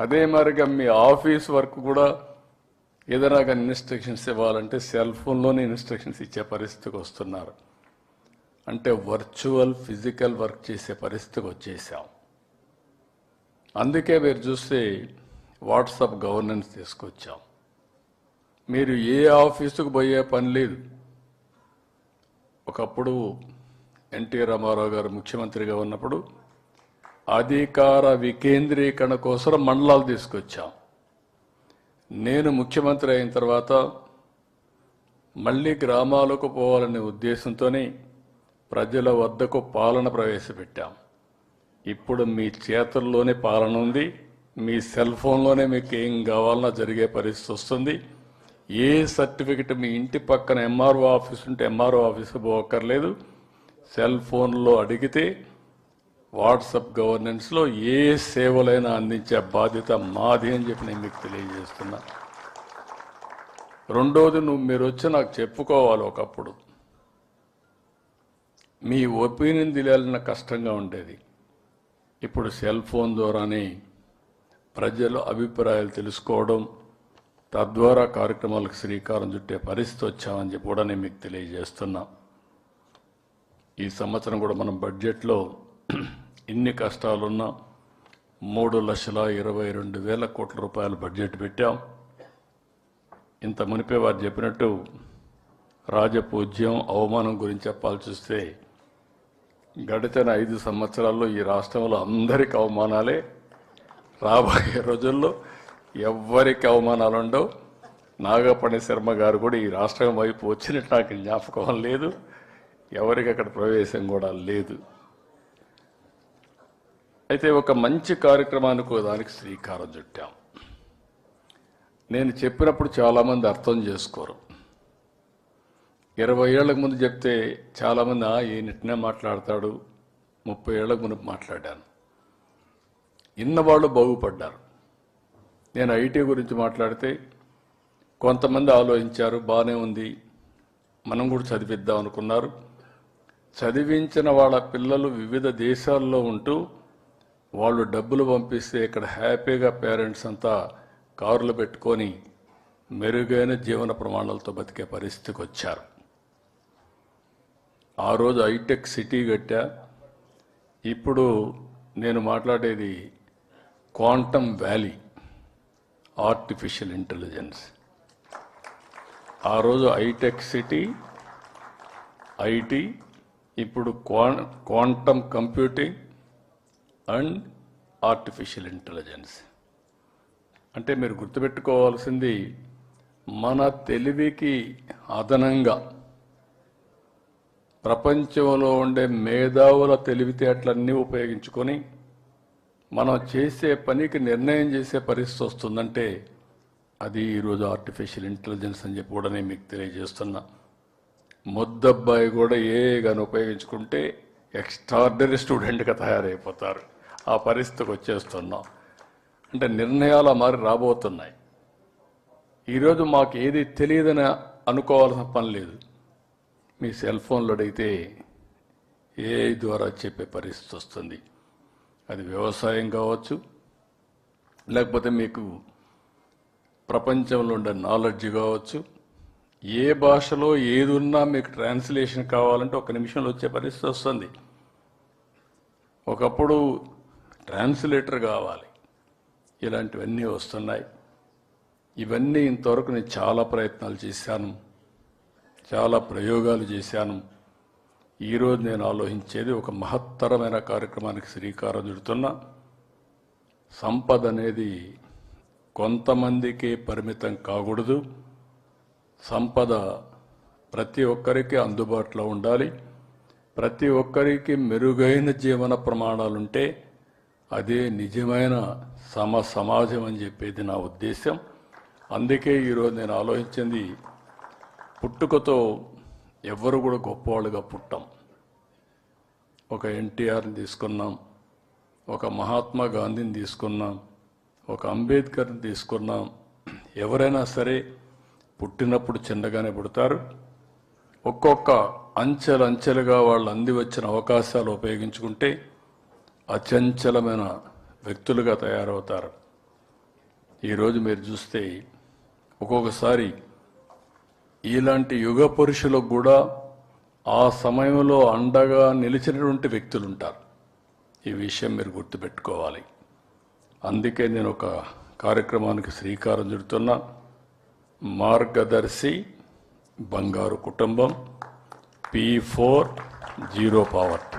అదే మరిగా మీ office work కూడా ఏదైనా కానీ ఇన్స్ట్రక్షన్స్ ఇవ్వాలంటే సెల్ ఫోన్లోనే ఇన్స్ట్రక్షన్స్ ఇచ్చే పరిస్థితికి వస్తున్నారు. అంటే వర్చువల్ ఫిజికల్ వర్క్ చేసే పరిస్థితికి వచ్చేసాం. అందుకే మీరు చూస్తే వాట్సాప్ గవర్నెన్స్ తీసుకొచ్చాం. మీరు ఏ ఆఫీసుకు పోయే పని లేదు. ఒకప్పుడు ఎన్టీ రామారావు గారు ముఖ్యమంత్రిగా ఉన్నప్పుడు అధికార వికేంద్రీకరణ కోసం మండలాలు తీసుకొచ్చాం. నేను ముఖ్యమంత్రి అయిన తర్వాత మళ్ళీ గ్రామాలకు పోవాలనే ఉద్దేశంతోనే ప్రజల వద్దకు పాలన ప్రవేశపెట్టాం. ఇప్పుడు మీ చేతుల్లోనే పాలన ఉంది. మీ సెల్ ఫోన్లోనే మీకు ఏం కావాలన్నా జరిగే పరిస్థితి వస్తుంది. ఏ సర్టిఫికెట్ మీ ఇంటి పక్కన ఎంఆర్ఓ ఆఫీస్ ఉంటే ఎంఆర్ఓ ఆఫీస్కి పోక్కర్లేదు సెల్ ఫోన్లో అడిగితే వాట్సాప్ గవర్నెన్స్లో ఏ సేవలైనా అందించే బాధ్యత మాది అని చెప్పి నేను మీకు తెలియజేస్తున్నా. రెండోది నువ్వు మీరు వచ్చి నాకు చెప్పుకోవాలి ఒకప్పుడు. మీ ఒపీనియన్ తెలియాలన్న కష్టంగా ఉండేది. ఇప్పుడు సెల్ ఫోన్ ద్వారానే ప్రజల అభిప్రాయాలు తెలుసుకోవడం తద్వారా కార్యక్రమాలకు శ్రీకారం చుట్టే పరిస్థితి వచ్చామని చెప్పి కూడా నేను మీకు తెలియజేస్తున్నా. ఈ సంవత్సరం కూడా మనం బడ్జెట్లో ఇన్ని కష్టాలున్నా మూడు లక్షల ఇరవై రెండు వేల కోట్ల రూపాయల బడ్జెట్ పెట్టాం. ఇంత మునిపే వారు చెప్పినట్టు రాజపూజ్యం అవమానం గురించి చెప్పాల్సి వస్తే గడిచిన ఐదు సంవత్సరాల్లో ఈ రాష్ట్రంలో అందరికి అవమానాలే. రాబోయే రోజుల్లో ఎవ్వరికి అవమానాలు ఉండవు. నాగపణి శర్మ గారు కూడా ఈ రాష్ట్రం వైపు వచ్చినట్టు నాకు జ్ఞాపకం లేదు. ఎవరికి అక్కడ ప్రవేశం కూడా లేదు. అయితే ఒక మంచి కార్యక్రమానికి దానికి శ్రీకారం చుట్టాం. నేను చెప్పినప్పుడు చాలామంది అర్థం చేసుకోరు. ఇరవై ఏళ్ళకు ముందు చెప్తే చాలామంది "ఆ, ఈయనట్నే మాట్లాడతాడు. ముప్పై ఏళ్ళకు ముందు మాట్లాడాను. ఇన్నవాళ్ళు బాగుపడ్డారు. నేను ఐటీ గురించి మాట్లాడితే కొంతమంది ఆలోచించారు బాగానే ఉంది. మనం కూడా చదివిద్దాం అనుకున్నారు. చదివించిన వాళ్ళ పిల్లలు వివిధ దేశాల్లో ఉంటూ వాళ్ళు డబ్బులు పంపిస్తే ఇక్కడ హ్యాపీగా పేరెంట్స్ అంతా కారులు పెట్టుకొని మెరుగైన జీవన ప్రమాణాలతో బతికే పరిస్థితికి వచ్చారు. ఆ రోజు హైటెక్ సిటీ కట్టా. ఇప్పుడు నేను మాట్లాడేది క్వాంటమ్ వ్యాలీ ఆర్టిఫిషియల్ ఇంటెలిజెన్స్. ఆ రోజు హైటెక్ సిటీ ఐటీ ఇప్పుడు క్వాన్ quantum computing and artificial intelligence. అంటే మీరు గుర్తుపెట్టుకోవాల్సింది మన తెలివికి అదనంగా ప్రపంచంలో ఉండే మేధావుల తెలివితేటలన్నీ ఉపయోగించుకొని మనం చేసే పనికి నిర్ణయం చేసే పరిస్థితి వస్తుందంటే అది ఈరోజు ఆర్టిఫిషియల్ ఇంటెలిజెన్స్ అని చెప్పి కూడా నేను మీకు తెలియజేస్తున్నా. ముద్దబ్బాయి కూడా ఏ కానీ ఉపయోగించుకుంటే ఎక్స్ట్రాడినరీ స్టూడెంట్గా తయారైపోతారు. ఆ పరిస్థితికి వచ్చేస్తున్నాం. అంటే నిర్ణయాలు మారి రాబోతున్నాయి. ఈరోజు మాకు ఏది తెలియదని అనుకోవాల్సిన పని లేదు. మీ సెల్ ఫోన్లో అడిగితే ఏ ద్వారా చెప్పే పరిస్థితి వస్తుంది. అది వ్యవసాయం కావచ్చు లేకపోతే మీకు ప్రపంచంలో ఉండే నాలెడ్జ్ కావచ్చు ఏ భాషలో ఏది ఉన్నా మీకు ట్రాన్స్లేషన్ కావాలంటే ఒక నిమిషంలో వచ్చే పరిస్థితి వస్తుంది. ఒకప్పుడు ట్రాన్స్లేటర్ కావాలి. ఇలాంటివన్నీ వస్తున్నాయి. ఇవన్నీ ఇంతవరకు నేను చాలా ప్రయత్నాలు చేశాను. చాలా ప్రయోగాలు చేశాను. ఈరోజు నేను ఆలోచించేది ఒక మహత్తరమైన కార్యక్రమానికి శ్రీకారం చుడుతున్నా. సంపద అనేది కొంతమందికి పరిమితం కాకూడదు. సంపద ప్రతి ఒక్కరికి అందుబాటులో ఉండాలి. ప్రతి ఒక్కరికి మెరుగైన జీవన ప్రమాణాలుంటే అదే నిజమైన సమ సమాజం అని చెప్పేది నా ఉద్దేశం అందుకే ఈరోజు నేను ఆలోచించింది పుట్టుకతో ఎవ్వరు కూడా గొప్పవాళ్ళుగా పుట్టాం. ఒక ఎన్టీఆర్ని తీసుకున్నాం ఒక మహాత్మా గాంధీని తీసుకున్నాం ఒక అంబేద్కర్ని తీసుకున్నాం. ఎవరైనా సరే పుట్టినప్పుడు చిన్నగానే పుడతారు. ఒక్కొక్క అంచెలంచెలుగా వాళ్ళు అంది వచ్చిన అవకాశాలు ఉపయోగించుకుంటే అచంచలమైన వ్యక్తులుగా తయారవుతారు. ఈరోజు మీరు చూస్తే ఒక్కొక్కసారి ఇలాంటి యుగ పురుషులకు కూడా ఆ సమయంలో అండగా నిలిచినటువంటి వ్యక్తులు ఉంటారు ఈ విషయం మీరు గుర్తుపెట్టుకోవాలి. అందుకే నేను ఒక కార్యక్రమానికి శ్రీకారం చుడుతున్నా. మార్గదర్శి బంగారు కుటుంబం పి ఫోర్ జీరో పావర్టీ